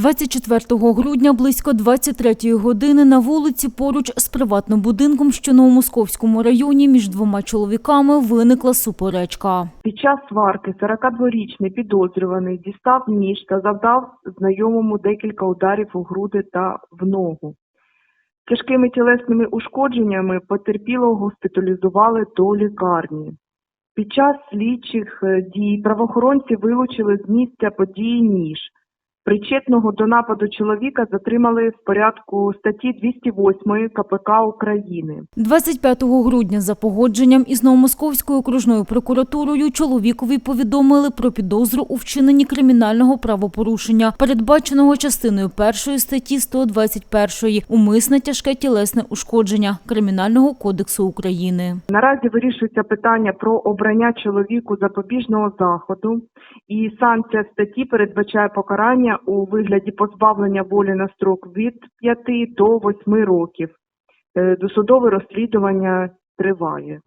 24 грудня близько 23 години на вулиці поруч з приватним будинком, що на Московському районі, між двома чоловіками виникла суперечка. Під час сварки 42-річний підозрюваний дістав ніж та завдав знайомому декілька ударів у груди та в ногу. Тяжкими тілесними ушкодженнями потерпілого госпіталізували до лікарні. Під час слідчих е, дій правоохоронці вилучили з місця події ніж. Причетного до нападу чоловіка затримали в порядку статті 208 КПК України. 25 грудня за погодженням із Новомосковською окружною прокуратурою чоловікові повідомили про підозру у вчиненні кримінального правопорушення, передбаченого частиною першої статті 121 «Умисне тяжке тілесне ушкодження Кримінального кодексу України. Наразі вирішується питання про обрання чоловіку запобіжного заходу, і санкція статті передбачає покарання у вигляді позбавлення волі на строк від 5 до 8 років. Е, Досудове розслідування триває.